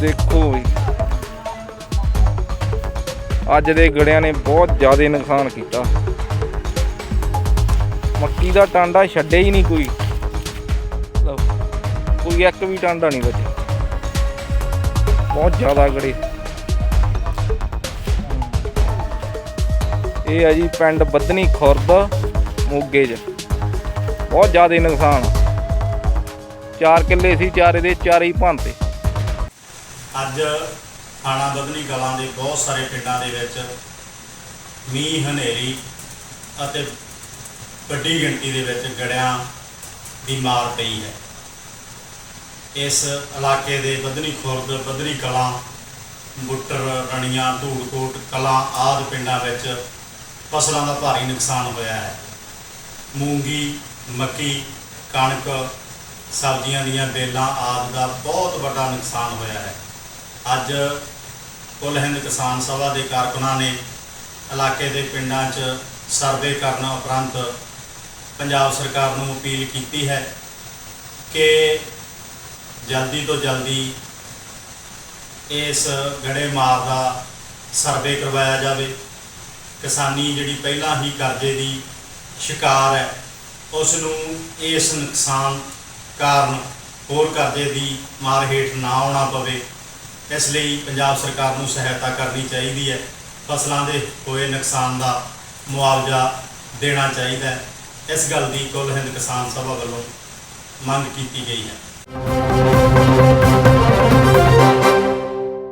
ਦੇਖੋ ਵੀ ਅੱਜ ਦੇ ਗੜਿਆਂ ਨੇ ਬਹੁਤ ਜ਼ਿਆਦਾ ਨੁਕਸਾਨ ਕੀਤਾ। ਮੱਕੀ ਦਾ ਟਾਂਡਾ ਛੱਡੇ ਹੀ ਨਹੀਂ ਕੋਈ। ਕੋਈ ਇੱਕ ਵੀ ਟਾਂਡਾ ਨਹੀਂ ਬਚਿਆ। ਬਹੁਤ ਜ਼ਿਆਦਾ ਗੜੇ। ਇਹ ਹੈ ਜੀ ਪਿੰਡ ਬੱਦਨੀ ਖੁਰਦ, ਮੋਗੇ 'ਚ। ਬਹੁਤ ਜ਼ਿਆਦਾ ਨੁਕਸਾਨ। ਚਾਰ ਕਿੱਲੇ ਸੀ, ਚਾਰੇ ਦੇ ਚਾਰੇ ਹੀ ਭੰਤੇ ਅੱਜ ਥਾਣਾ ਬਦਨੀ ਕਲਾਂ ਦੇ ਬਹੁਤ ਸਾਰੇ ਪਿੰਡਾਂ ਦੇ ਵਿੱਚ ਮੀਂਹ, ਹਨੇਰੀ ਅਤੇ ਵੱਡੀ ਗਿਣਤੀ ਦੇ ਵਿੱਚ ਗੜਿਆਂ ਦੀ ਮਾਰ ਪਈ ਹੈ। ਇਸ ਇਲਾਕੇ ਦੇ ਬਦਨੀ ਖੁਰਦ, ਬਦਨੀ ਕਲਾਂ, ਬੁੱਟਰ, ਰਣੀਆਂ, ਧੂੜਕੋਟ, ਕਲਾਂ ਆਦਿ ਪਿੰਡਾਂ ਵਿੱਚ ਫਸਲਾਂ ਦਾ ਭਾਰੀ ਨੁਕਸਾਨ ਹੋਇਆ ਹੈ। ਮੂੰਗੀ, ਮੱਕੀ, ਕਣਕ, ਸਬਜ਼ੀਆਂ ਦੀਆਂ ਬੇਲਾਂ ਆਦਿ ਦਾ ਬਹੁਤ ਵੱਡਾ ਨੁਕਸਾਨ ਹੋਇਆ ਹੈ। ਅੱਜ ਕੁੱਲ ਹਿੰਦ ਕਿਸਾਨ ਸਭਾ ਦੇ ਕਾਰਕੁਨਾਂ ਨੇ ਇਲਾਕੇ ਦੇ ਪਿੰਡਾਂ 'ਚ ਸਰਵੇ ਕਰਨ ਉਪਰੰਤ ਪੰਜਾਬ ਸਰਕਾਰ ਨੂੰ ਅਪੀਲ ਕੀਤੀ ਹੈ ਕਿ ਜਲਦੀ ਤੋਂ ਜਲਦੀ ਇਸ ਗੜੇ ਮਾਰ ਦਾ ਸਰਵੇ ਕਰਵਾਇਆ ਜਾਵੇ। ਕਿਸਾਨੀ ਜਿਹੜੀ ਪਹਿਲਾਂ ਹੀ ਕਰਜ਼ੇ ਦੀ ਸ਼ਿਕਾਰ ਹੈ ਉਸ ਨੂੰ ਇਸ ਨੁਕਸਾਨ ਕਾਰਨ ਹੋਰ ਕਰਜ਼ੇ ਦੀ ਮਾਰ ਹੇਠ ਨਾ ਆਉਣਾ ਪਵੇ। ਇਸ ਲਈ ਪੰਜਾਬ ਸਰਕਾਰ ਨੂੰ ਸਹਾਇਤਾ ਕਰਨੀ ਚਾਹੀਦੀ ਹੈ। ਫਸਲਾਂ ਦੇ ਹੋਏ ਨੁਕਸਾਨ ਦਾ ਮੁਆਵਜ਼ਾ ਦੇਣਾ ਚਾਹੀਦਾ ਹੈ। ਇਸ ਗੱਲ ਦੀ ਕੁੱਲ ਹਿੰਦ ਕਿਸਾਨ ਸਭਾ ਵੱਲੋਂ ਮੰਗ ਕੀਤੀ ਗਈ ਹੈ।